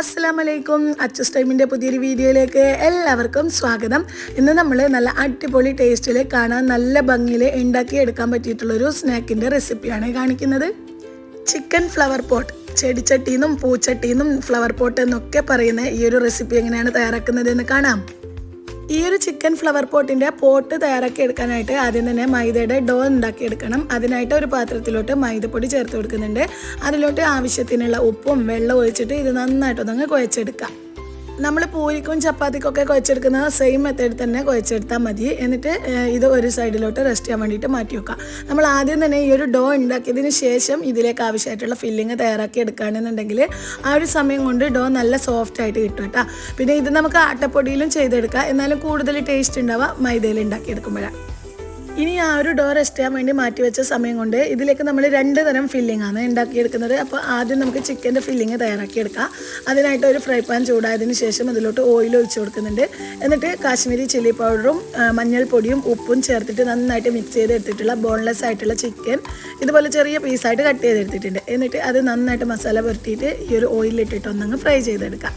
അസ്സലാമലൈക്കും. അച്ചസ് ടൈമിന്റെ പുതിയൊരു വീഡിയോയിലേക്ക് എല്ലാവർക്കും സ്വാഗതം. ഇന്ന് നമ്മൾ നല്ല അടിപൊളി ടേസ്റ്റിൽ കാണാൻ നല്ല ഭംഗിയിൽ ഉണ്ടാക്കിയെടുക്കാൻ പറ്റിയിട്ടുള്ളൊരു സ്നാക്കിന്റെ റെസിപ്പിയാണ് കാണിക്കുന്നത്. ചിക്കൻ ഫ്ലവർ പോട്ട് ചെടിച്ചട്ടിന്നും പൂച്ചട്ടിന്നും ഫ്ലവർ പോട്ട് എന്നൊക്കെ പറയുന്ന ഈ ഒരു റെസിപ്പി എങ്ങനെയാണ് തയ്യാറാക്കുന്നത് എന്ന് കാണാം. ഈ ഒരു ചിക്കൻ ഫ്ലവർ പോട്ടിന്റെ പോട്ട് തയ്യാറാക്കി എടുക്കാനായിട്ട് ആദ്യം തന്നെ മൈദയുടെ ഡോ ഉണ്ടാക്കി എടുക്കണം. അതിനായിട്ട് ഒരു പാത്രത്തിലോട്ട് മൈദപ്പൊടി ചേർത്ത് കൊടുക്കുന്നുണ്ട്. അതിലോട്ട് ആവശ്യത്തിനുള്ള ഉപ്പും വെള്ളം ഒഴിച്ചിട്ട് ഇത് നന്നായിട്ടൊന്നങ്ങ് കുഴച്ചെടുക്കാം. നമ്മൾ പൂരിക്കും ചപ്പാത്തിക്കൊക്കെ കുഴച്ചെടുക്കുന്ന സെയിം മെത്തേഡ് തന്നെ കുഴച്ചെടുത്താൽ മതി. എന്നിട്ട് ഇത് ഒരു സൈഡിലോട്ട് റെസ്റ്റ് ചെയ്യാൻ വേണ്ടിയിട്ട് മാറ്റി വെക്കാം നമ്മൾ ആദ്യം തന്നെ ഈ ഒരു ഡോ ഉണ്ടാക്കിയതിന് ശേഷം ഇതിലേക്ക് ആവശ്യമായിട്ടുള്ള ഫില്ലിങ് തയ്യാറാക്കി എടുക്കുകയാണെന്നുണ്ടെങ്കിൽ ആ ഒരു സമയം കൊണ്ട് ഡോ നല്ല സോഫ്റ്റ് ആയിട്ട് കിട്ടും കേട്ടോ. പിന്നെ ഇത് നമുക്ക് ആട്ടപ്പൊടിയിലും ചെയ്തെടുക്കാം. എന്നാലും കൂടുതൽ ടേസ്റ്റ് ഉണ്ടാവുക മൈദയിൽ ഉണ്ടാക്കിയെടുക്കുമ്പോഴാണ് ഇനി ആ ഒരു ഡോർ റെസ്റ്റ് ചെയ്യാൻ വേണ്ടി മാറ്റി വെച്ച സമയം കൊണ്ട് ഇതിലേക്ക് നമ്മൾ രണ്ട് തരം ഫില്ലിംഗ് ആണ് ഉണ്ടാക്കിയെടുക്കുന്നത്. അപ്പോൾ ആദ്യം നമുക്ക് ചിക്കന്റെ ഫില്ലിങ് തയ്യാറാക്കിയെടുക്കാം. അതിനായിട്ട് ഒരു ഫ്രൈ പാൻ ചൂടായതിന് ശേഷം അതിലോട്ട് ഓയിൽ ഒഴിച്ചു കൊടുക്കുന്നുണ്ട്. എന്നിട്ട് കാശ്മീരി ചില്ലി പൗഡറും മഞ്ഞൾപ്പൊടിയും ഉപ്പും ചേർത്തിട്ട് നന്നായിട്ട് മിക്സ് ചെയ്ത് എടുത്തിട്ടുള്ള ബോൺലെസ് ആയിട്ടുള്ള ചിക്കൻ ഇതുപോലെ ചെറിയ പീസായിട്ട് കട്ട് ചെയ്തെടുത്തിട്ടുണ്ട്. എന്നിട്ട് അത് നന്നായിട്ട് മസാല പുരട്ടിയിട്ട് ഈ ഒരു ഓയിലിട്ടിട്ട് ഒന്നങ്ങ് ഫ്രൈ ചെയ്തെടുക്കാം.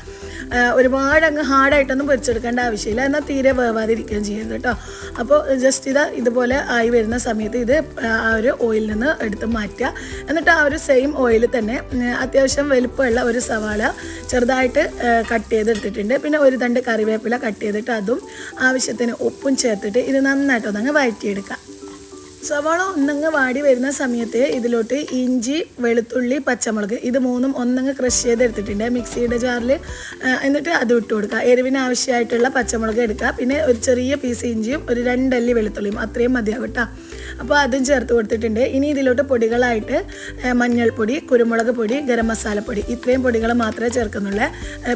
ഒരുപാട് അങ്ങ് ഹാർഡായിട്ടൊന്നും പൊരിച്ചെടുക്കേണ്ട ആവശ്യമില്ല. എന്നാൽ തീരെ വേവാതിരിക്കുകയും ചെയ്യരുത് കേട്ടോ. അപ്പോൾ ജസ്റ്റ് ഇത് ഇതുപോലെ ആയി വരുന്ന സമയത്ത് ഇത് ആ ഒരു ഓയിലിൽ നിന്ന് എടുത്ത് മാറ്റുക. എന്നിട്ട് ആ ഒരു സെയിം ഓയിലിൽ തന്നെ അത്യാവശ്യം വലുപ്പമുള്ള ഒരു സവാള ചെറുതായിട്ട് കട്ട് ചെയ്തെടുത്തിട്ടുണ്ട്. പിന്നെ ഒരു തണ്ട് കറിവേപ്പില കട്ട് ചെയ്തിട്ട് അതും ആവശ്യത്തിന് ഉപ്പും ചേർത്തിട്ട് ഇത് നന്നായിട്ടൊന്നങ്ങ് വഴറ്റിയെടുക്കുക സവാള ഒന്നങ്ങ് വാടി വരുന്ന സമയത്ത് ഇതിലോട്ട് ഇഞ്ചി വെളുത്തുള്ളി പച്ചമുളക് ഇത് മൂന്നും ഒന്നങ്ങ് ക്രഷ് ചെയ്തെടുത്തിട്ടുണ്ട്. മിക്സിയുടെ ജാറിൽ എന്നിട്ട് അത് ഇട്ട് കൊടുക്കുക. എരിവിന് ആവശ്യമായിട്ടുള്ള പച്ചമുളക് എടുക്കുക. പിന്നെ ഒരു ചെറിയ പീസ് ഇഞ്ചിയും ഒരു രണ്ടല്ലി വെളുത്തുള്ളിയും. അത്രയും മതിയാവും കേട്ടോ. അപ്പോൾ അതും ചേർത്ത് കൊടുത്തിട്ടുണ്ട്. ഇനി ഇതിലോട്ട് പൊടികളായിട്ട് മഞ്ഞൾപ്പൊടി കുരുമുളക് പൊടി ഗരം മസാലപ്പൊടി ഇത്രയും പൊടികൾ മാത്രമേ ചേർക്കുന്നുള്ളൂ.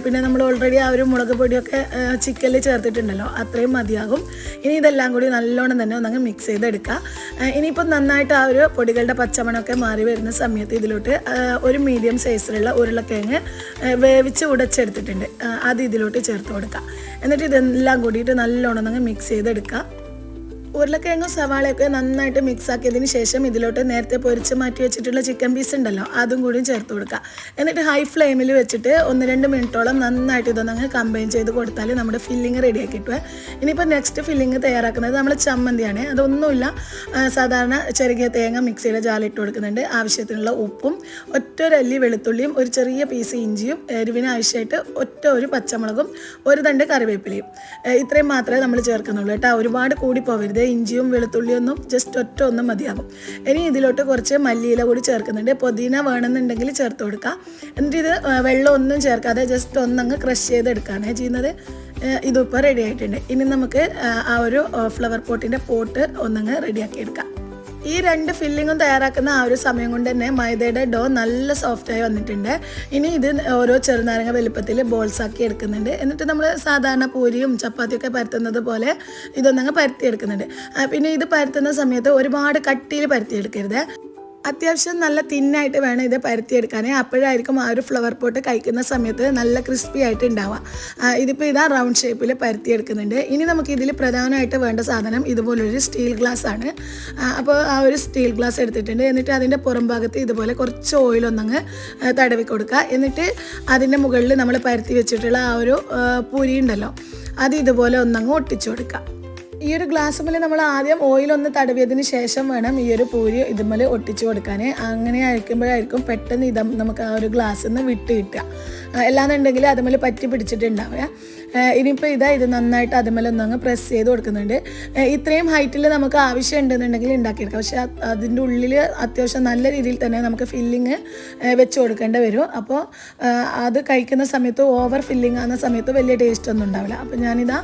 പിന്നെ നമ്മൾ ഓൾറെഡി ആ ഒരു മുളക് പൊടിയൊക്കെ ചിക്കനിൽ ചേർത്തിട്ടുണ്ടല്ലോ അത്രയും മതിയാകും. ഇനി ഇതെല്ലാം കൂടി നല്ലോണം തന്നെ ഒന്നങ്ങ് മിക്സ് ചെയ്തെടുക്കുക. ഇനിയിപ്പോൾ നന്നായിട്ട് ആ ഒരു പൊടികളുടെ പച്ചമണമൊക്കെ മാറി വരുന്ന സമയത്ത് ഇതിലോട്ട് ഒരു മീഡിയം സൈസിലുള്ള ഉരുളക്കിഴങ്ങ് വേവിച്ച് ഉടച്ചെടുത്തിട്ടുണ്ട്. അത് ഇതിലോട്ട് ചേർത്ത് കൊടുക്കുക. എന്നിട്ട് ഇതെല്ലാം കൂടിയിട്ട് നല്ലോണം ഒന്നങ്ങ് മിക്സ് ചെയ്തെടുക്കുക. ഉരുളക്കിഴങ്ങും സവാളയൊക്കെ നന്നായിട്ട് മിക്സ് ആക്കിയതിന് ശേഷം ഇതിലോട്ട് നേരത്തെ പൊരിച്ച് മാറ്റി വെച്ചിട്ടുള്ള ചിക്കൻ പീസ് ഉണ്ടല്ലോ അതും കൂടി ചേർത്ത് കൊടുക്കുക. എന്നിട്ട് ഹൈ ഫ്ലെയിമിൽ വെച്ചിട്ട് ഒന്ന് രണ്ട് മിനിറ്റോളം നന്നായിട്ട് ഇതൊന്നങ്ങ് കമ്പൈൻ ചെയ്ത് കൊടുത്താൽ നമ്മുടെ ഫില്ലിങ് റെഡി ആക്കി കിട്ടുക. ഇനിയിപ്പോൾ നെക്സ്റ്റ് ഫില്ലിങ് തയ്യാറാക്കുന്നത് നമ്മൾ ചമ്മന്തിയാണ്. അതൊന്നുമില്ല. സാധാരണ ചെറിയ തേങ്ങ മിക്സിയുടെ ജാലിട്ട് കൊടുക്കുന്നുണ്ട്. ആവശ്യത്തിനുള്ള ഉപ്പും ഒറ്റ ഒരു അല്ലി വെളുത്തുള്ളിയും ഒരു ചെറിയ പീസ് ഇഞ്ചിയും എരിവിന് ആവശ്യമായിട്ട് ഒറ്റ ഒരു പച്ചമുളകും ഒരു തണ്ട് കറിവേപ്പിലയും. ഇത്രയും മാത്രമേ നമ്മൾ ചേർക്കുന്നുള്ളൂ കേട്ടോ. ഒരുപാട് കൂടി പോവരുത് ഇഞ്ചിയും വെളുത്തുള്ളിയും ഒന്നും ജസ്റ്റ് ഒറ്റ ഒന്നും മതിയാകും. ഇനി ഇതിലോട്ട് കുറച്ച് മല്ലിയില കൂടി ചേർക്കുന്നുണ്ട്. പുതിന വേണമെന്നുണ്ടെങ്കിൽ ചേർത്ത് കൊടുക്കാം. എന്നിട്ട് ഇത് വെള്ളം ഒന്നും ചേർക്കാതെ ജസ്റ്റ് ഒന്നങ്ങ് ക്രഷ് ചെയ്തെടുക്കുകയാണ് ചെയ്യുന്നത്. ഇതിപ്പോൾ റെഡി ആയിട്ടുണ്ട്. ഇനി നമുക്ക് ആ ഒരു ഫ്ലവർ പോട്ടിന്റെ പോട്ട് ഒന്നങ്ങ് റെഡിയാക്കി എടുക്കാം. ഈ രണ്ട് ഫില്ലിങ്ങും തയ്യാറാക്കുന്ന ആ ഒരു സമയം കൊണ്ട് തന്നെ മൈദയുടെ ഡോ നല്ല സോഫ്റ്റായി വന്നിട്ടുണ്ട്. ഇനി ഇത് ഓരോ ചെറുനാരങ്ങ വലുപ്പത്തിൽ ബോൾസ് ആക്കി എടുക്കുന്നുണ്ട്. എന്നിട്ട് നമ്മൾ സാധാരണ പൂരിയും ചപ്പാത്തിയൊക്കെ പരത്തുന്നത് പോലെ ഇതൊന്നങ്ങ് പരത്തി എടുക്കുന്നുണ്ട് പിന്നെ ഇത് പരത്തുന്ന സമയത്ത് ഒരുപാട് കട്ടിയിൽ പരത്തിയെടുക്കരുത്. അത്യാവശ്യം നല്ല തിന്നായിട്ട് വേണം ഇത് പരത്തിയെടുക്കാൻ അപ്പോഴായിരിക്കും ആ ഒരു ഫ്ലവർ പോട്ട് കഴിക്കുന്ന സമയത്ത് നല്ല ക്രിസ്പി ആയിട്ട് ഉണ്ടാവുക. ഇതിപ്പോൾ ഇതാ റൗണ്ട് ഷേപ്പിൽ പരത്തിയെടുക്കുന്നുണ്ട്. ഇനി നമുക്ക് ഇതിൽ പ്രധാനമായിട്ട് വേണ്ട സാധനം ഇതുപോലൊരു സ്റ്റീൽ ഗ്ലാസ് ആണ്. അപ്പോൾ ആ ഒരു സ്റ്റീൽ ഗ്ലാസ് എടുത്തിട്ടുണ്ട്. എന്നിട്ട് അതിന്റെ പുറം ഭാഗത്ത് ഇതുപോലെ കുറച്ച് ഓയിലൊന്നങ്ങ് തടവി കൊടുക്കുക. എന്നിട്ട് അതിന്റെ മുകളിൽ നമ്മൾ പരത്തി വെച്ചിട്ടുള്ള ആ ഒരു പൂരി ഉണ്ടല്ലോ അത് ഇതുപോലെ ഒന്നങ്ങ് ഒട്ടിച്ചു കൊടുക്കുക. ഈ ഒരു ഗ്ലാസ് മേലെ നമ്മൾ ആദ്യം ഓയിലൊന്ന് തടവിയതിന് ശേഷം വേണം ഈ ഒരു പൂരി ഇതുമല ഒട്ടിച്ചു കൊടുക്കാൻ. അങ്ങനെ അഴിക്കുമ്പോഴായിരിക്കും പെട്ടെന്ന് ഇത് നമുക്ക് ആ ഒരു ഗ്ലാസ്സിൽ നിന്ന് വിട്ട് കിട്ടുക. അല്ലാന്നുണ്ടെങ്കിൽ അതുമ്മൽ പറ്റി പിടിച്ചിട്ടുണ്ടാവുക. ഇനിയിപ്പോൾ ഇതാ ഇത് നന്നായിട്ട് അതുമ്മൽ ഒന്നങ്ങ് പ്രസ് ചെയ്ത് കൊടുക്കുന്നുണ്ട്. ഇത്രയും ഹൈറ്റിൽ നമുക്ക് ആവശ്യം ഉണ്ടെന്നുണ്ടെങ്കിൽ ഉണ്ടാക്കിയെടുക്കാം പക്ഷേ അതിന്റെ ഉള്ളിൽ അത്യാവശ്യം നല്ല രീതിയിൽ തന്നെ നമുക്ക് ഫില്ലിങ് വെച്ച് കൊടുക്കേണ്ടി വരും. അപ്പോൾ അത് കഴിക്കുന്ന സമയത്ത് ഓവർ ഫില്ലിങ് ആകുന്ന സമയത്ത് വലിയ ടേസ്റ്റ് ഒന്നും ഉണ്ടാവില്ല. അപ്പോൾ ഞാനിതാ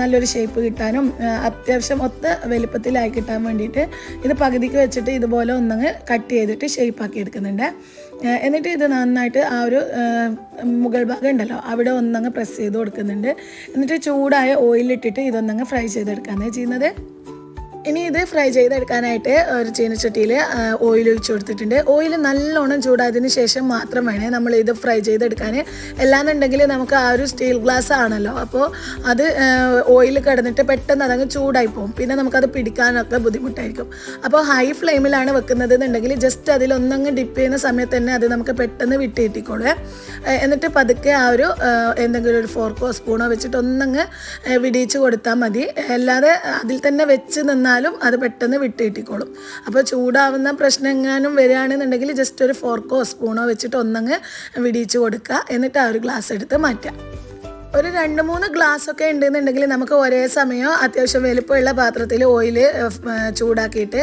നല്ലൊരു ഷേപ്പ് കിട്ടാനും അത്യാവശ്യം ഒത്ത വലുപ്പത്തിലായി കിട്ടാൻ വേണ്ടിയിട്ട് ഇത് പകുതിക്ക് വെച്ചിട്ട് ഇതുപോലെ ഒന്നങ്ങ് കട്ട് ചെയ്തിട്ട് ഷേപ്പാക്കി എടുക്കുന്നുണ്ട്. എന്നിട്ട് ഇത് നന്നായിട്ട് ആ ഒരു മുകൾ ഭാഗം ഉണ്ടല്ലോ അവിടെ ഒന്നങ്ങ് പ്രസ് ചെയ്ത് കൊടുക്കുന്നുണ്ട്. എന്നിട്ട് ചൂടായ ഓയിലിട്ടിട്ട് ഇതൊന്നങ്ങ് ഫ്രൈ ചെയ്തെടുക്കാന്നേ ചെയ്യുന്നത്. ഇനി ഇത് ഫ്രൈ ചെയ്തെടുക്കാനായിട്ട് ഒരു ചീനച്ചട്ടിയിൽ ഓയിൽ ഒഴിച്ചു കൊടുത്തിട്ടുണ്ട്. ഓയിൽ നല്ലോണം ചൂടായതിന് ശേഷം മാത്രം വേണേ നമ്മൾ ഇത് ഫ്രൈ ചെയ്തെടുക്കാൻ. അല്ലാന്നുണ്ടെങ്കിൽ നമുക്ക് ആ ഒരു സ്റ്റീൽ ഗ്ലാസ് ആണല്ലോ. അപ്പോൾ അത് ഓയിൽ കിടന്നിട്ട് പെട്ടെന്ന് അതങ്ങ് ചൂടായി പോകും പിന്നെ നമുക്കത് പിടിക്കാനൊക്കെ ബുദ്ധിമുട്ടായിരിക്കും. അപ്പോൾ ഹൈ ഫ്ലെയിമിലാണ് വെക്കുന്നത് എന്നുണ്ടെങ്കിൽ ജസ്റ്റ് അതിലൊന്നങ്ങ് ഡിപ്പ് ചെയ്യുന്ന സമയത്ത് തന്നെ അത് നമുക്ക് പെട്ടെന്ന് വിട്ട് കിട്ടിക്കോളൂ എന്നിട്ട് പതുക്കെ ആ ഒരു എന്തെങ്കിലും ഒരു ഫോർക്കോ സ്പൂണോ വെച്ചിട്ട് ഒന്നങ്ങ് വിടിയിച്ച് കൊടുത്താൽ മതി. അല്ലാതെ അതിൽ തന്നെ വെച്ച് നിന്നാൽ എന്നാലും അത് പെട്ടെന്ന് വിട്ട് കിട്ടിക്കോളും അപ്പോൾ ചൂടാവുന്ന പ്രശ്നം എങ്ങാനും വരികയാണെന്നുണ്ടെങ്കിൽ ജസ്റ്റ് ഒരു ഫോർക്കോ സ്പൂണോ വെച്ചിട്ട് ഒന്നങ്ങ് വിടിയിച്ച് കൊടുക്കുക. എന്നിട്ട് ആ ഒരു ഗ്ലാസ് എടുത്ത് മാറ്റാം ഒരു രണ്ട് മൂന്ന് ഗ്ലാസ് ഒക്കെ ഉണ്ടെന്നുണ്ടെങ്കിൽ നമുക്ക് ഒരേ സമയം അത്യാവശ്യം വലുപ്പമുള്ള പാത്രത്തിൽ ഓയിൽ ചൂടാക്കിയിട്ട്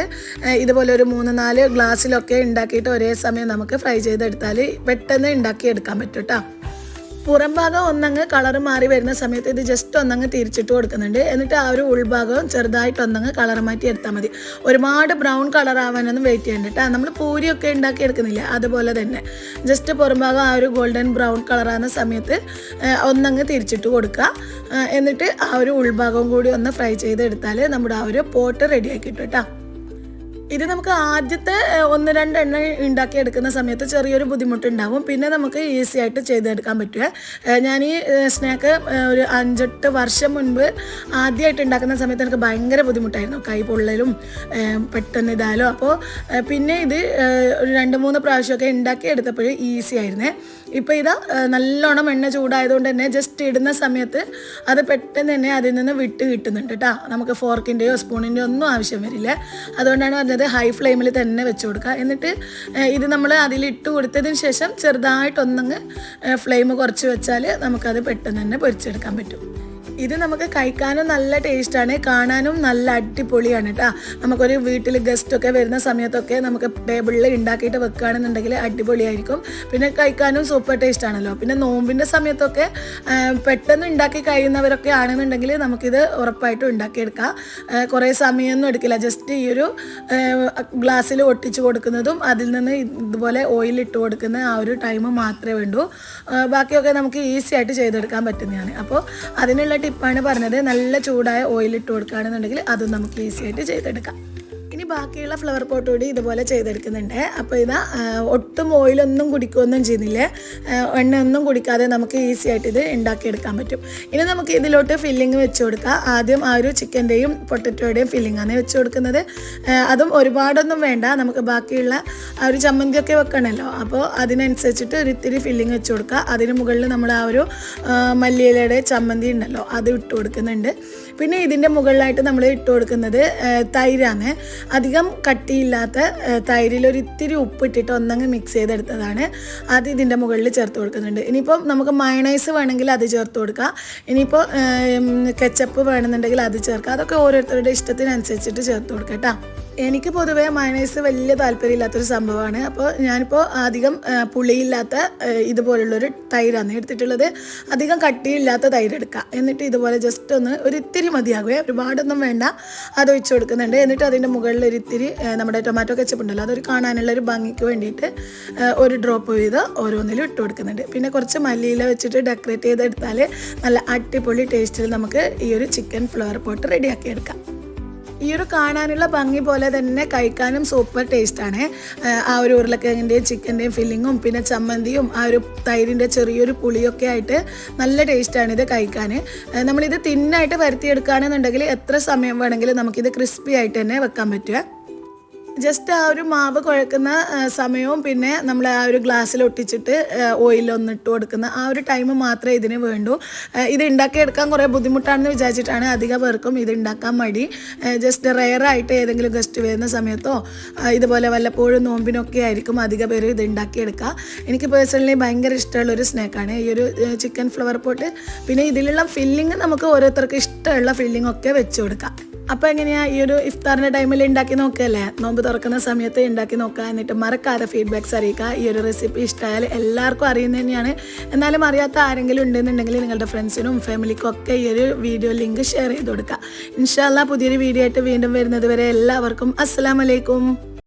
ഇതുപോലെ ഒരു മൂന്ന് നാല് ഗ്ലാസ്സിലൊക്കെ ഉണ്ടാക്കിയിട്ട് ഒരേ സമയം നമുക്ക് ഫ്രൈ ചെയ്തെടുത്താൽ പെട്ടെന്ന് ഉണ്ടാക്കി എടുക്കാൻ പറ്റും കേട്ടോ പുറം ഭാഗം ഒന്നങ്ങ് കളർ മാറി വരുന്ന സമയത്ത് ഇത് ജസ്റ്റ് ഒന്നങ്ങ് തിരിച്ചിട്ട് കൊടുക്കുന്നുണ്ട്. എന്നിട്ട് ആ ഒരു ഉൾഭാഗം ചെറുതായിട്ട് ഒന്നങ്ങ് കളർ മാറ്റി എടുത്താൽ മതി. ഒരുപാട് ബ്രൗൺ കളർ ആവാനൊന്നും വെയിറ്റ് ചെയ്യണ്ട കേട്ടോ നമ്മൾ പൂരിയൊക്കെ ഉണ്ടാക്കി എടുക്കുന്നില്ല? അതുപോലെ തന്നെ. ജസ്റ്റ് പുറം ഭാഗം ആ ഒരു ഗോൾഡൻ ബ്രൗൺ കളറാകുന്ന സമയത്ത് ഒന്നങ്ങ് തിരിച്ചിട്ട് കൊടുക്കുക എന്നിട്ട് ആ ഒരു ഉൾഭാഗം കൂടി ഒന്ന് ഫ്രൈ ചെയ്തെടുത്താൽ നമ്മുടെ ആ ഒരു പോട്ട് റെഡിയാക്കി കിട്ടും കേട്ടോ ഇത് നമുക്ക് ആദ്യത്തെ ഒന്ന് രണ്ട് എണ്ണ ഉണ്ടാക്കി എടുക്കുന്ന സമയത്ത് ചെറിയൊരു ബുദ്ധിമുട്ടുണ്ടാവും. പിന്നെ നമുക്ക് ഈസി ആയിട്ട് ചെയ്തെടുക്കാൻ പറ്റുക. ഞാൻ ഈ സ്നാക്ക് ഒരു അഞ്ചെട്ട് വർഷം മുൻപ് ആദ്യമായിട്ട് ഉണ്ടാക്കുന്ന സമയത്ത് എനിക്ക് ഭയങ്കര ബുദ്ധിമുട്ടായിരുന്നു. കൈ പൊള്ളലും പെട്ടെന്ന് ഇതായാലും. അപ്പോൾ പിന്നെ ഇത് ഒരു രണ്ട് മൂന്ന് പ്രാവശ്യമൊക്കെ ഉണ്ടാക്കി എടുത്തപ്പോൾ ഈസി ആയിരുന്നേ. ഇപ്പോൾ ഇതാ നല്ലോണം എണ്ണ ചൂടായതുകൊണ്ട് തന്നെ ജസ്റ്റ് ഇടുന്ന സമയത്ത് അത് പെട്ടെന്ന് തന്നെ അതിൽ നിന്ന് വിട്ട് കിട്ടുന്നുണ്ട് കേട്ടോ നമുക്ക് ഫോർക്കിന്റെയോ സ്പൂണിന്റെയോ ഒന്നും ആവശ്യം വരില്ല. അതുകൊണ്ടാണ് പറഞ്ഞത് ഹൈ ഫ്ലെയിമിൽ തന്നെ വെച്ച് കൊടുക്കുക. എന്നിട്ട് ഇത് നമ്മൾ അതിലിട്ട് കൊടുത്തതിന് ശേഷം ചെറുതായിട്ടൊന്നങ്ങ് ഫ്ലെയിം കുറച്ച് വെച്ചാൽ നമുക്കത് പെട്ടെന്ന് തന്നെ പൊരിച്ചെടുക്കാൻ പറ്റും. ഇത് നമുക്ക് കഴിക്കാനും നല്ല ടേസ്റ്റാണ് കാണാനും നല്ല അടിപൊളിയാണ് കേട്ടോ നമുക്കൊരു വീട്ടിൽ ഗസ്റ്റൊക്കെ വരുന്ന സമയത്തൊക്കെ നമുക്ക് ടേബിളിൽ ഉണ്ടാക്കിയിട്ട് വെക്കുകയാണെന്നുണ്ടെങ്കിൽ അടിപൊളിയായിരിക്കും. പിന്നെ കഴിക്കാനും സൂപ്പർ ടേസ്റ്റ് ആണല്ലോ. പിന്നെ നോമ്പിന്റെ സമയത്തൊക്കെ പെട്ടെന്ന് ഉണ്ടാക്കി കഴിയുന്നവരൊക്കെ ആണെന്നുണ്ടെങ്കിൽ നമുക്കിത് ഉറപ്പായിട്ടും ഉണ്ടാക്കിയെടുക്കാം കുറേ സമയമൊന്നും എടുക്കില്ല. ജസ്റ്റ് ഈ ഒരു ഗ്ലാസ്സിൽ ഒട്ടിച്ച് കൊടുക്കുന്നതും അതിൽ നിന്ന് ഇതുപോലെ ഓയിൽ ഇട്ട് കൊടുക്കുന്ന ആ ഒരു ടൈം മാത്രമേ വേണ്ടൂ. ബാക്കിയൊക്കെ നമുക്ക് ഈസി ആയിട്ട് ചെയ്തെടുക്കാൻ പറ്റുന്നതാണ്. അപ്പോൾ അതിനുള്ള ടിപ്പാണ് പറഞ്ഞത്. നല്ല ചൂടായ ഓയിൽ ഇട്ട് കൊടുക്കുകയാണെന്നുണ്ടെങ്കിൽ അതും നമുക്ക് ഈസി ആയിട്ട് ചെയ്തെടുക്കാം. ഇനി ബാക്കിയുള്ള ഫ്ലവർ പോട്ട് കൂടി ഇതുപോലെ ചെയ്തെടുക്കുന്നുണ്ട്. അപ്പോൾ ഇതാ ഒട്ടും ഓയിലൊന്നും കുടിക്കുകയൊന്നും ചെയ്യുന്നില്ല. എണ്ണ ഒന്നും കുടിക്കാതെ നമുക്ക് ഈസി ആയിട്ട് ഇത് ഉണ്ടാക്കിയെടുക്കാൻ പറ്റും. ഇനി നമുക്ക് ഇതിലോട്ട് ഫില്ലിങ് വെച്ച് കൊടുക്കാം. ആദ്യം ആ ഒരു ചിക്കന്റെയും പൊട്ടറ്റോയുടെയും ഫില്ലിംഗ് ആണ് വെച്ച് കൊടുക്കുന്നത്. അതും ഒരുപാടൊന്നും വേണ്ട. നമുക്ക് ബാക്കിയുള്ള ആ ഒരു ചമ്മന്തിയൊക്കെ വെക്കണമല്ലോ. അപ്പോൾ അതിനനുസരിച്ചിട്ട് ഒരു ഇത്തിരി ഫില്ലിങ് വെച്ച് കൊടുക്കുക അതിന് മുകളിൽ നമ്മൾ ആ ഒരു മല്ലിയിലയുടെ ചമ്മന്തി ഉണ്ടല്ലോ അത് ഇട്ട് കൊടുക്കുന്നുണ്ട്. പിന്നെ ഇതിന്റെ മുകളിലായിട്ട് നമ്മൾ ഇട്ട് കൊടുക്കുന്നത് തൈരാണ്. അധികം കട്ടിയില്ലാത്ത തൈരിൽ ഒരു ഇത്തിരി ഉപ്പിട്ടിട്ട് ഒന്നങ്ങ് മിക്സ് ചെയ്തെടുത്തതാണ്. അത് ഇതിന്റെ മുകളിൽ ചേർത്ത് കൊടുക്കുന്നുണ്ട്. ഇനിയിപ്പോൾ നമുക്ക് മയണൈസ് വേണമെങ്കിൽ അത് ചേർത്ത് കൊടുക്കുക ഇനിയിപ്പോൾ കെച്ചപ്പ് വേണമെന്നുണ്ടെങ്കിൽ അത് ചേർക്കാം. അതൊക്കെ ഓരോരുത്തരുടെ ഇഷ്ടത്തിനനുസരിച്ചിട്ട് ചേർത്ത് കൊടുക്കാം കേട്ടോ. എനിക്ക് പൊതുവേ മയണൈസ് വലിയ താല്പര്യമില്ലാത്തൊരു സംഭവമാണ്. അപ്പോൾ ഞാനിപ്പോൾ അധികം പുളിയില്ലാത്ത ഇതുപോലുള്ളൊരു തൈരാണ് എടുത്തിട്ടുള്ളത്. അധികം കട്ടിയില്ലാത്ത തൈര് എടുക്കുക എന്നിട്ട് ഇതുപോലെ ജസ്റ്റ് ഒന്ന് ഒരു ഇത്തിരി മതിയാകുമേ ഒരുപാടൊന്നും വേണ്ട. അത് ഒഴിച്ചു കൊടുക്കുന്നുണ്ട്. എന്നിട്ട് അതിന്റെ മുകളിൽ ഒരു ഇത്തിരി നമ്മുടെ ടൊമാറ്റോ കെച്ചപ്പ് ഉണ്ടല്ലോ അതൊരു കാണാനുള്ള ഒരു ഭംഗിക്ക് വേണ്ടിയിട്ട് ഒരു ഡ്രോപ്പ് ചെയ്ത് ഓരോന്നിലും ഇട്ട് കൊടുക്കുന്നുണ്ട്. പിന്നെ കുറച്ച് മല്ലിയില വെച്ചിട്ട് ഡെക്കറേറ്റ് ചെയ്തെടുത്താൽ നല്ല അടിപൊളി ടേസ്റ്റിൽ നമുക്ക് ഈ ഒരു ചിക്കൻ ഫ്ലവർ പോട്ട് റെഡിയാക്കി എടുക്കാം. ഈ ഒരു കാണാനുള്ള ഭംഗി പോലെ തന്നെ കഴിക്കാനും സൂപ്പർ ടേസ്റ്റാണ് ആ ഒരു ഉരുളക്കിഴങ്ങിന്റെയും ചിക്കന്റെയും ഫില്ലിങ്ങും പിന്നെ ചമ്മന്തിയും ആ ഒരു തൈരിന്റെ ചെറിയൊരു പുളിയൊക്കെ ആയിട്ട് നല്ല ടേസ്റ്റാണ് ഇത് കഴിക്കാൻ നമ്മളിത് തിന്നായിട്ട് വരുത്തിയെടുക്കുകയാണെന്നുണ്ടെങ്കിൽ എത്ര സമയം വേണമെങ്കിലും നമുക്കിത് ക്രിസ്പി ആയിട്ട് തന്നെ വെക്കാൻ പറ്റുക. ജസ്റ്റ് ആ ഒരു മാവ് കുഴക്കുന്ന സമയവും പിന്നെ നമ്മൾ ആ ഒരു ഗ്ലാസ്സിൽ ഒട്ടിച്ചിട്ട് ഓയിലൊന്ന് ഇട്ട് കൊടുക്കുന്ന ആ ഒരു ടൈം മാത്രമേ ഇതിന് വേണ്ടൂ. ഇത് ഉണ്ടാക്കിയെടുക്കാൻ കുറേ ബുദ്ധിമുട്ടാണെന്ന് വിചാരിച്ചിട്ടാണ് അധിക പേർക്കും ഇത് ഉണ്ടാക്കാൻ മടി. ജസ്റ്റ് റെയറായിട്ട് ഏതെങ്കിലും ഗസ്റ്റ് വരുന്ന സമയത്തോ ഇതുപോലെ വല്ലപ്പോഴും നോമ്പിനൊക്കെ ആയിരിക്കും അധിക പേര് ഇത് ഉണ്ടാക്കിയെടുക്കുക എനിക്ക് പേഴ്സണലി ഭയങ്കര ഇഷ്ടമുള്ള ഒരു സ്നാക്കാണ് ഈ ഒരു ചിക്കൻ ഫ്ലവർ പോട്ട് പിന്നെ ഇതിലുള്ള ഫില്ലിങ് നമുക്ക് ഓരോരുത്തർക്ക് ഇഷ്ടമുള്ള ഫില്ലിംഗ് ഒക്കെ വെച്ച് കൊടുക്കാം. അപ്പോൾ എങ്ങനെയാണ് ഈ ഒരു ഇഫ്താറിന്റെ ടൈമിൽ ഉണ്ടാക്കി നോക്കുകയല്ലേ നോമ്പ് തുറക്കുന്ന സമയത്ത് ഉണ്ടാക്കി നോക്കുക എന്നിട്ട് മറക്കാതെ ഫീഡ്ബാക്ക്സ് അറിയിക്കുക ഈ ഒരു റെസിപ്പി ഇഷ്ടമായാൽ എല്ലാവർക്കും അറിയുന്നത് തന്നെയാണ്. എന്നാലും അറിയാത്ത ആരെങ്കിലും ഉണ്ടെന്നുണ്ടെങ്കിൽ നിങ്ങളുടെ ഫ്രണ്ട്സിനും ഫാമിലിക്കും ഒക്കെ ഈ ഒരു വീഡിയോ ലിങ്ക് ഷെയർ ചെയ്ത് കൊടുക്കുക ഇൻഷാല്ല പുതിയൊരു വീഡിയോ ആയിട്ട് വീണ്ടും വരുന്നത് വരെ എല്ലാവർക്കും അസ്സാം വലൈക്കും